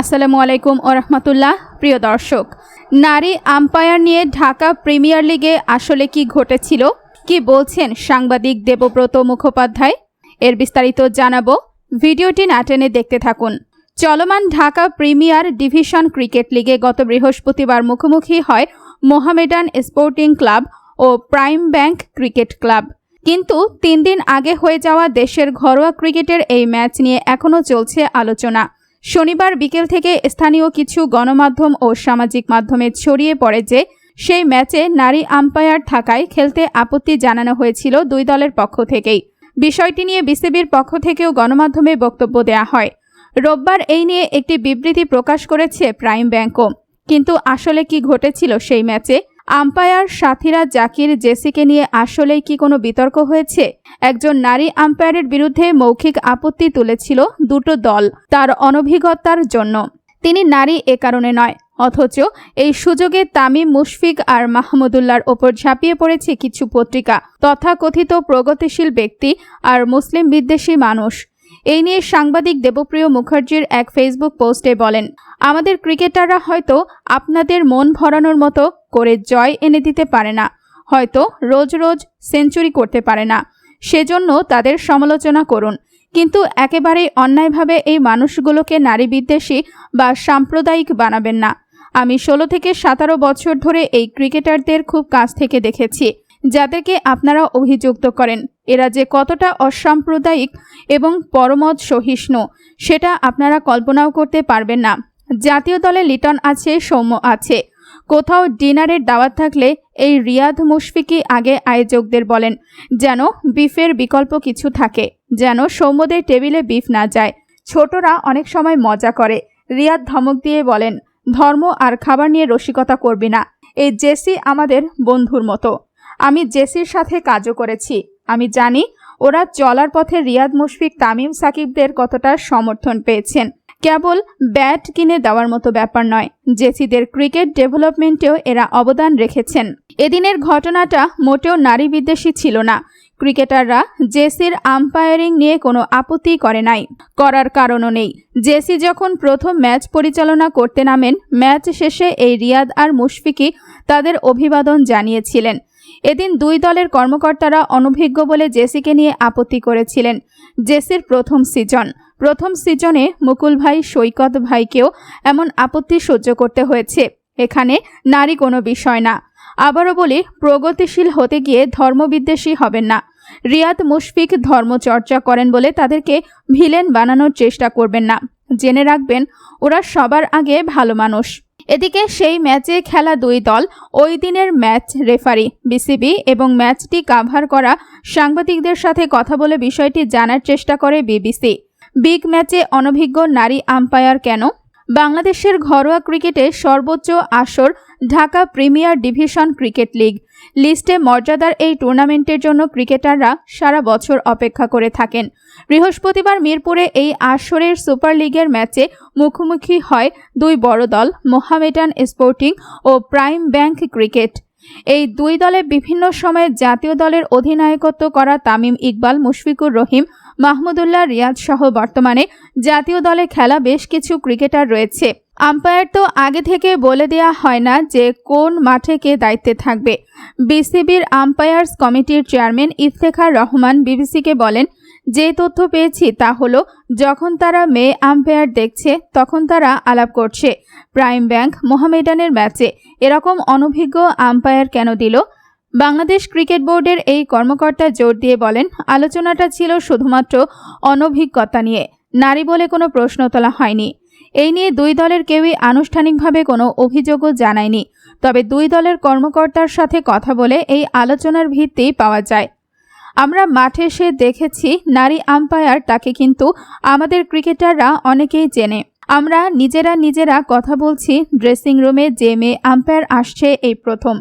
আসসালামু আলাইকুম ওরহমতুল্লাহ প্রিয় দর্শক। নারী আম্পায়ার নিয়ে ঢাকা প্রিমিয়ার লিগে আসলে কি ঘটেছিল? কি বলছেন সাংবাদিক দেবব্রত মুখোপাধ্যায়? এর বিস্তারিত জানাব। ভিডিওটি না টেনে দেখতে থাকুন। চলমান ঢাকা প্রিমিয়ার ডিভিশন ক্রিকেট লিগে গত বৃহস্পতিবার মুখোমুখি হয় মোহামেডান স্পোর্টিং ক্লাব ও প্রাইম ব্যাংক ক্রিকেট ক্লাব। কিন্তু তিন দিন আগে হয়ে যাওয়া দেশের ঘরোয়া ক্রিকেটের এই ম্যাচ নিয়ে এখনও চলছে আলোচনা। শনিবার বিকেল থেকে স্থানীয় কিছু গণমাধ্যম ও সামাজিক মাধ্যমে ছড়িয়ে পড়ে যে, সেই ম্যাচে নারী আম্পায়ার থাকায় খেলতে আপত্তি জানানো হয়েছিল দুই দলের পক্ষ থেকেই। বিষয়টি নিয়ে বিসিবির পক্ষ থেকেও গণমাধ্যমে বক্তব্য দেওয়া হয়। রোববার এই নিয়ে একটি বিবৃতি প্রকাশ করেছে প্রাইম ব্যাংকও। কিন্তু আসলে কি ঘটেছিল সেই ম্যাচে? আম্পায়ার সাথীরা জাকির, জেসিকে নিয়ে আসলেই কি কোনো বিতর্ক হয়েছে? একজন নারী আম্পায়ারের বিরুদ্ধে মৌখিক আপত্তি তুলেছিল দুটো দল, তার অনভিজ্ঞতার জন্য। তিনি নারী এ কারণে নয়, অথচ এই সুযোগে তামিম, মুশফিক আর মাহমুদুল্লার ওপর ঝাঁপিয়ে পড়েছে কিছু পত্রিকা। তথাকথিত প্রগতিশীল ব্যক্তি আর মুসলিম বিদ্বেষী মানুষ। এই নিয়ে সাংবাদিক দেবপ্রিয় মুখার্জির এক ফেসবুক পোস্টে বলেন, আমাদের ক্রিকেটাররা হয়তো আপনাদের মন ভরানোর মতো করে জয় এনে দিতে পারে না। হয়তো রোজ রোজ সেঞ্চুরি করতে পারে না। সেজন্য তাদের সমালোচনা করুন। কিন্তু একেবারেই অন্যায়ভাবে এই মানুষগুলোকে নারী বিদ্বেষী বা সাম্প্রদায়িক বানাবেন না। আমি ষোলো থেকে সতেরো বছর ধরে এই ক্রিকেটারদের খুব কাছ থেকে দেখেছি, যাদেরকে আপনারা অভিযুক্ত করেন। এরা যে কতটা অসাম্প্রদায়িক এবং পরমত সহিষ্ণু সেটা আপনারা কল্পনাও করতে পারবেন না। জাতীয় দলে লিটন আছে, সৌম্য আছে। কোথাও ডিনারের দাওয়াত থাকলে এই রিয়াদ মুশফিকি আগে আয়োজকদের বলেন, যেন বিফের বিকল্প কিছু থাকে, যেন সৌম্যদের টেবিলে বিফ না যায়। ছোটরা অনেক সময় মজা করে। রিয়াদ ধমক দিয়ে বলেন, ধর্ম আর খাবার নিয়ে রসিকতা করবি না। এই জেসি আমাদের বন্ধুর মতো। আমি জেসির সাথে কাজও করেছি। আমি জানি ওরা চলার পথে রিয়াদ মুশফিক, তামিম সাকিবদের কতটা সমর্থন পেয়েছেন। কেবল ব্যাট কিনে দেওয়ার মতো ব্যাপার নয়। জেসিদের ক্রিকেট ডেভেলপমেন্টেও এরা অবদান রেখেছেন। এদিনের ঘটনাটা মোটেও নারী বিদ্বেষী ছিল না। ক্রিকেটাররা জেসির আম্পায়ারিং নিয়ে কোনো আপত্তি করে নাই। করার কারণও নেই। জেসি যখন প্রথম ম্যাচ পরিচালনা করতে নামেন, ম্যাচ শেষে এই রিয়াদ আর মুশফিকি তাদের অভিবাদন জানিয়েছিলেন। এদিন দুই দলের কর্মকর্তারা অনভিজ্ঞ বলে জেসিকে নিয়ে আপত্তি করেছিলেন। জেসির প্রথম সিজন। প্রথম সিজনে মুকুল ভাই, সৈকত ভাইকেও এমন আপত্তি সহ্য করতে হয়েছে। এখানে নারী কোনো বিষয় না। আবারও বলি, প্রগতিশীল হতে গিয়ে ধর্মবিদ্বেষী হবেন না। রিয়াদ মুশফিক ধর্মচর্চা করেন বলে তাদেরকে ভিলেন বানানোর চেষ্টা করবেন না। জেনে রাখবেন, ওরা সবার আগে ভালো মানুষ। এদিকে সেই ম্যাচে খেলা দুই দল, ওই দিনের ম্যাচ রেফারি, বিসিবি এবং ম্যাচটি কাভার করা সাংবাদিকদের সাথে কথা বলে বিষয়টি জানার চেষ্টা করে বিবিসি। বিগ ম্যাচে অনভিজ্ঞ নারী আম্পায়ার কেন? বাংলাদেশের ঘরোয়া ক্রিকেটে সর্বোচ্চ আসর Dhaka premier division cricket league. লিস্টে মর্যাদার এই টুর্নামেন্টের জন্য ক্রিকেটাররা সারা বছর অপেক্ষা করে থাকেন। বৃহস্পতিবার মিরপুরে এই আসরের সুপার লিগের ম্যাচে মুখোমুখি হয় দুই বড় দল, মোহামেডান স্পোর্টিং ও প্রাইম ব্যাংক ক্রিকেট। এই দুই দলে বিভিন্ন সময়ে জাতীয় দলের অধিনায়কত্ব করা তামিম ইকবাল, মুশফিকুর রহিম মাহমুদুল্লাহ রিয়াদ সহ বর্তমানে জাতীয় দলে খেলা বেশ কিছু ক্রিকেটার রয়েছে। আম্পায়ার তো আগে থেকে বলে দেয়া হয় না যে কোন মাঠে কে দায়িত্বে থাকবে। বিসিবির আম্পায়ার্স কমিটির চেয়ারম্যান ইফতেখার রহমান বিবিসিকে বলেন, যে তথ্য পেয়েছি তা হলো, যখন তারা মেয়ে আম্পায়ার দেখছে, তখন তারা আলাপ করছে। প্রাইম ব্যাংক মোহামেডানের ম্যাচে এরকম অনভিজ্ঞ আম্পায়ার কেন দিল? বাংলাদেশ ক্রিকেট বোর্ডের এই কর্মকর্তা জোর দিয়ে বলেন, আলোচনাটা ছিল শুধুমাত্র অনভিজ্ঞতা নিয়ে, নারী বলে কোনো প্রশ্ন তোলা হয়নি। এই নিয়ে দুই দলের কেউই আনুষ্ঠানিকভাবে কোনো অভিযোগও জানায়নি। তবে দুই দলের কর্মকর্তার সাথে কথা বলে এই আলোচনার ভিত্তি পাওয়া যায়। আমরা মাঠে এসে দেখেছি, নারী আম্পায়ার তাকে কিন্তু আমাদের ক্রিকেটাররা অনেকেই চেনে। আমরা নিজেরা নিজেরা কথা বলছি, ড্রেসিং রুমে যে মেয়ে আম্পায়ার আসছে এই প্রথম।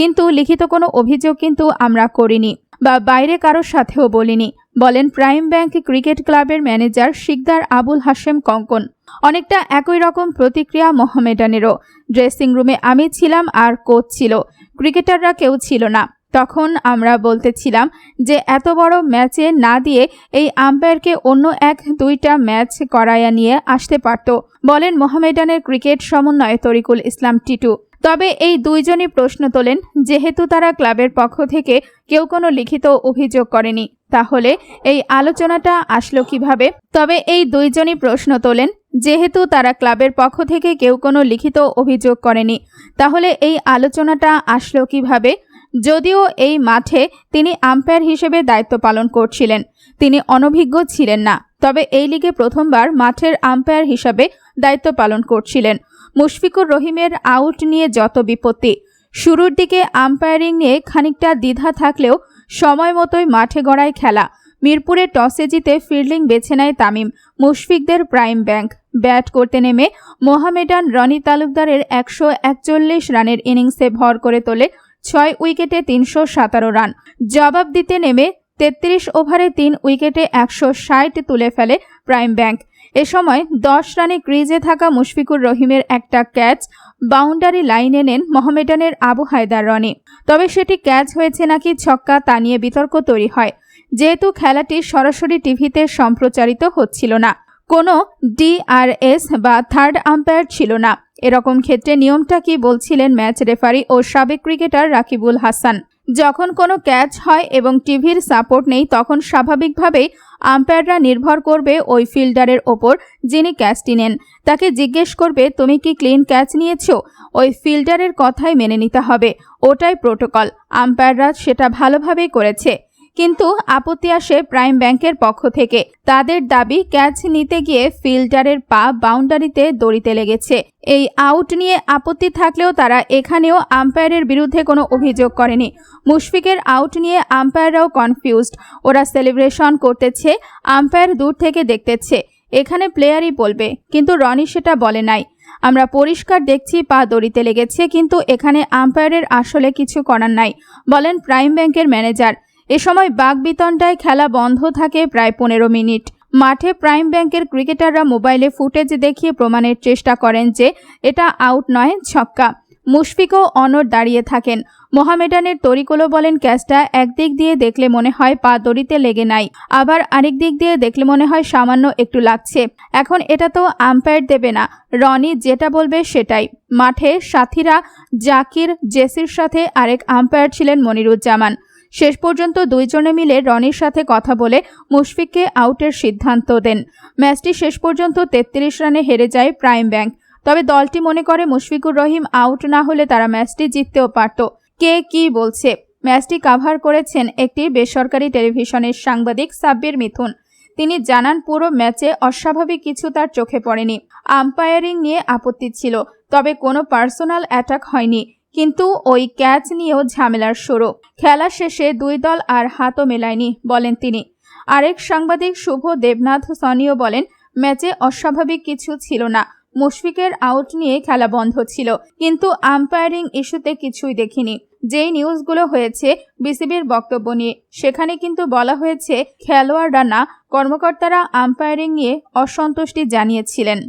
কিন্তু লিখিত কোনো অভিযোগ কিন্তু আমরা করিনি বা বাইরে কারোর সাথেও বলিনি, বলেন প্রাইম ব্যাংক ক্রিকেট ক্লাবের ম্যানেজার শিকদার আবুল হাশেম কঙ্কন। অনেকটা একই রকম প্রতিক্রিয়া মোহামেডানেরও। ড্রেসিং রুমে আমি ছিলাম আর কোচ ছিল, ক্রিকেটাররা কেউ ছিল না। তখন আমরা বলতেছিলাম যে এত বড় ম্যাচে না দিয়ে এই আম্পায়ারকে অন্য এক দুইটা ম্যাচ করাইয়া নিয়ে আসতে পারত, বলেন মোহামেডানের ক্রিকেট সমন্বয় তরিকুল ইসলাম টিটু। তবে এই দুইজনই প্রশ্ন তোলেন, যেহেতু তারা ক্লাবের পক্ষ থেকে কেউ কোনো লিখিত অভিযোগ করেনি, তাহলে এই আলোচনাটা আসলো কীভাবে? তবে এই দুইজনই প্রশ্ন তোলেন, যেহেতু তারা ক্লাবের পক্ষ থেকে কেউ কোনো লিখিত অভিযোগ করেনি, তাহলে এই আলোচনাটা আসলো কীভাবে? যদিও এই মাঠে তিনি আম্পায়ার হিসেবে দায়িত্ব পালন করছিলেন, তিনি অনভিজ্ঞ ছিলেন না, তবে এই লিগে প্রথমবার মাঠের আম্পায়ার হিসাবে দায়িত্ব পালন করছিলেন। মুশফিকুর রহিমের আউট নিয়ে যত বিপত্তি, শুরুর দিকে আম্পায়ারিং নিয়ে খানিকটা দ্বিধা থাকলেও সময় মতোই মাঠে গড়ায় খেলা। মিরপুরে টসে জিতে ফিল্ডিং বেছে নেয় তামিম, মুশফিকদের প্রাইম ব্যাংক ব্যাট করতে নেমে মোহামেডান রনি তালুকদারের একশো একচল্লিশ রানের ইনিংসে ভর করে তোলে ছয় উইকেটে তিনশো সতেরো রান। জবাব দিতে নেমে তেত্রিশ ওভারে তিন উইকেটে একশো ষাট তুলে ফেলে প্রাইম ব্যাংক এ সময় দশ রানে ক্রিজে থাকা মুশফিকুর রহিমের একটা ক্যাচ বাউন্ডারি লাইনে নেন মোহামেডানের আবু হায়দার রনি। তবে সেটি ক্যাচ হয়েছে নাকি ছক্কা তা নিয়ে বিতর্ক তৈরি হয়। যেহেতু খেলাটি সরাসরি টিভিতে সম্প্রচারিত হচ্ছিল না। কোনো ডিআরএস বা থার্ড আম্পায়ার ছিল না। এরকম ক্ষেত্রে নিয়মটা কি বলছিলেন ম্যাচ রেফারি ও সাবেক ক্রিকেটার রাকিবুল হাসান। যখন কোনো ক্যাচ হয় এবং টিভির সাপোর্ট নেই, তখন স্বাভাবিকভাবেই আম্পায়াররা নির্ভর করবে ওই ফিল্ডারের ওপর যিনি ক্যাচটি নেন। তাকে জিজ্ঞেস করবে, তুমি কি ক্লিন ক্যাচ নিয়েছো? ওই ফিল্ডারের কথাই মেনে নিতে হবে। ওটাই প্রোটোকল। আম্পায়াররা সেটা ভালোভাবেই করেছে। কিন্তু আপত্তি আসে প্রাইম ব্যাংকের পক্ষ থেকে। তাদের দাবি, ক্যাচ নিতে গিয়ে ফিল্ডারের পা বাউন্ডারিতে দড়িতে লেগেছে। এই আউট নিয়ে আপত্তি থাকলেও তারা এখানেও আম্পায়ারের বিরুদ্ধে কোনো অভিযোগ করেনি। মুশফিকের আউট নিয়ে আম্পায়াররাও কনফিউজড। ওরা সেলিব্রেশন করতেছে, আম্পায়ার দূর থেকে দেখতেছে। এখানে প্লেয়ারই বলবে, কিন্তু রনি সেটা বলে নাই। আমরা পরিষ্কার দেখছি পা দড়িতে লেগেছে, কিন্তু এখানে আম্পায়ারের আসলে কিছু করার নাই, বলেন প্রাইম ব্যাংকের ম্যানেজার। এ সময় বাগবিতণ্ডায় খেলা বন্ধ থাকে প্রায় পনেরো মিনিট। মাঠে প্রাইম ব্যাংকের ক্রিকেটাররা মোবাইলে ফুটেজ দেখিয়ে প্রমাণের চেষ্টা করেন যে এটা আউট নয়, ছক্কা। মুশফিকও অনর দাঁড়িয়ে থাকেন। মোহামেডানের তরিকলো বলেন, ক্যাচটা একদিক দিয়ে দেখলে মনে হয় পা দড়িতে লেগে নাই। আবার আরেক দিক দিয়ে দেখলে মনে হয় সামান্য একটু লাগছে। এখন এটা তো আম্পায়ার দেবে না। রনি যেটা বলবে সেটাই। মাঠে সাথীরা জাকির, জেসির সাথে আরেক আম্পায়ার ছিলেন মনিরুজ্জামান। শেষ পর্যন্ত দুইজনে মিলে রনির সাথে কথা বলে মুশফিককে আউটের সিদ্ধান্ত দেন। ম্যাচটি শেষ পর্যন্ত তেত্রিশ রানে হেরে যায় প্রাইম ব্যাংক। তবে দলটি মনে করে মুশফিকুর রহিম আউট না হলে তারা ম্যাচটি জিততেও পারত। কে কি বলছে? ম্যাচটি কাভার করেছেন একটি বেসরকারি টেলিভিশনের সাংবাদিক সাব্বির মিথুন। তিনি জানান, পুরো ম্যাচে অস্বাভাবিক কিছু তার চোখে পড়েনি। আম্পায়ারিং নিয়ে আপত্তি ছিল, তবে কোনো পার্সোনাল অ্যাটাক হয়নি। কিন্তু ওই ক্যাচ নিয়েও ঝামেলার শুরু। খেলা শেষে দুই দল আর হাতও মেলায়নি, বলেন তিনি। আরেক সাংবাদিক শুভ দেবনাথ সনিও বলেন, ম্যাচে অস্বাভাবিক কিছু ছিল না। মুশফিকের আউট নিয়ে খেলা বন্ধ ছিল, কিন্তু আম্পায়ারিং ইস্যুতে কিছুই দেখিনি। যেই নিউজগুলো হয়েছে, বিসিবির বক্তব্য নিয়ে। সেখানে কিন্তু বলা হয়েছে, খেলোয়াড়রা না, কর্মকর্তারা আম্পায়ারিং নিয়ে অসন্তুষ্টি জানিয়েছিলেন।